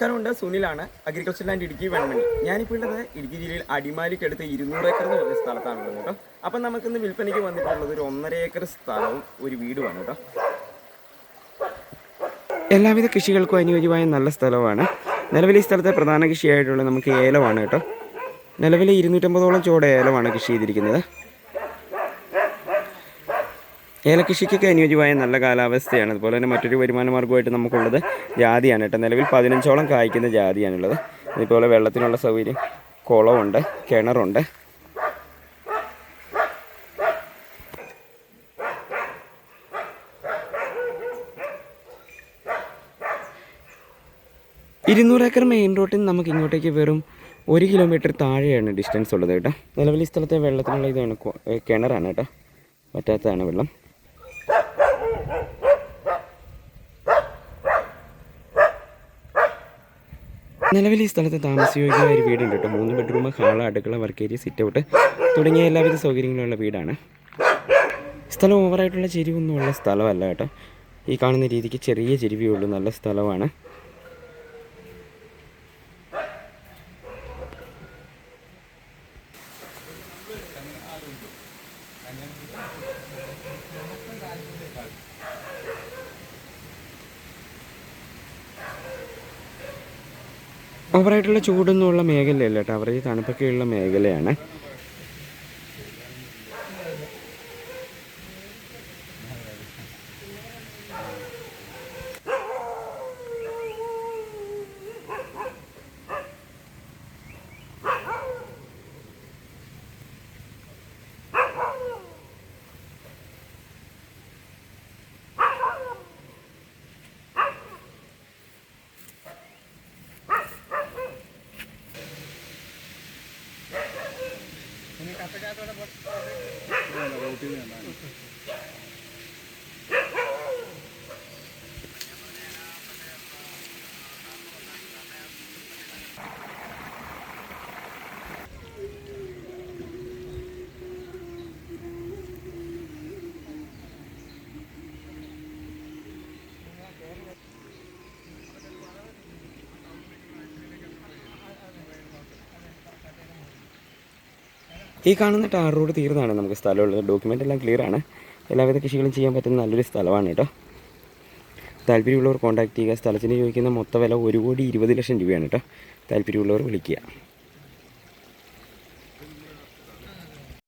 നമസ്കാരമുണ്ട് സുനിലാണ് agriculture land Idukki Venmani ഞാനിപ്പോൾ ഉള്ളത് ഇടുക്കി ജില്ലയിൽ അടിമാലിക്കടുത്ത് ഇരുന്നൂറ് ഏക്കർ എന്ന് പറഞ്ഞ സ്ഥലത്താണുള്ളത് കേട്ടോ. അപ്പം നമുക്കിന്ന് വിൽപ്പനയ്ക്ക് വന്നിട്ടുള്ളത് ഒരു ഒന്നര ഏക്കർ സ്ഥലവും ഒരു വീടുമാണ് കേട്ടോ. എല്ലാവിധ കൃഷികൾക്കും അനുയോജ്യമായ നല്ല സ്ഥലമാണ് നിലവിൽ ഈ സ്ഥലത്തെ പ്രധാന കൃഷിയായിട്ടുള്ള നമുക്ക് ഏലമാണ് കേട്ടോ. നിലവിൽ ഇരുന്നൂറ്റമ്പതോളം ചോട് ഏലമാണ് കൃഷി ചെയ്തിരിക്കുന്നത്. ഏലകൃഷിക്കൊക്കെ അനുയോജ്യമായ നല്ല കാലാവസ്ഥയാണ്. അതുപോലെ തന്നെ മറ്റൊരു വരുമാന മാർഗമായിട്ട് നമുക്കുള്ളത് ജാതിയാണ് കേട്ടോ. നിലവിൽ പതിനഞ്ചോളം കായ്ക്കുന്ന ജാതിയാണുള്ളത്. അതുപോലെ വെള്ളത്തിനുള്ള സൗകര്യം കുളമുണ്ട് കിണറുണ്ട്. ഇരുന്നൂറ് ഏക്കർ മെയിൻ റോട്ടിൽ നിന്ന് നമുക്ക് ഇങ്ങോട്ടേക്ക് വെറും ഒരു കിലോമീറ്റർ താഴെയാണ് ഡിസ്റ്റൻസ് ഉള്ളത് കേട്ടോ. നിലവിൽ ഈ സ്ഥലത്തെ വെള്ളത്തിനുള്ള ഇതാണ് കിണറാണ് കേട്ടോ. പറ്റാത്തതാണ് വെള്ളം. നിലവിൽ ഈ സ്ഥലത്ത് താമസയോഗ്യമായ ഒരു വീടുണ്ട് കേട്ടോ. മൂന്ന് ബെഡ്റൂം ഹാൾ അടുക്കള വർക്ക് ഏരിയ സിറ്റ് ഔട്ട് തുടങ്ങിയ എല്ലാവിധ സൗകര്യങ്ങളുള്ള വീടാണ്. സ്ഥലം ഓവറായിട്ടുള്ള ചെരിവൊന്നും ഉള്ള സ്ഥലമല്ല കേട്ടോ. ഈ കാണുന്ന രീതിക്ക് ചെറിയ ചെരുവേ ഉള്ളൂ നല്ല സ്ഥലമാണ്. ഓവറായിട്ടുള്ള ചൂടൊന്നും ഉള്ള മേഖലയല്ല കേട്ടോ. അവരുടെ തണുപ്പൊക്കെ ഉള്ള മേഖലയാണ് ഈ കാണുന്ന ടാർ റോഡ് തീർന്നാണ് നമുക്ക് സ്ഥലമുള്ളത്. ഡോക്യുമെന്റ് എല്ലാം ക്ലിയർ ആണ്. എല്ലാവിധ കൃഷികളും ചെയ്യാൻ പറ്റുന്ന നല്ലൊരു സ്ഥലമാണ് കേട്ടോ താല്പര്യമുള്ളവർ കോൺടാക്ട് ചെയ്യുക. സ്ഥലത്തിന് ചോദിക്കുന്ന മൊത്ത വില ഒരു കോടി ഇരുപത് ലക്ഷം രൂപയാണ് കേട്ടോ താല്പര്യമുള്ളവർ വിളിക്കുക.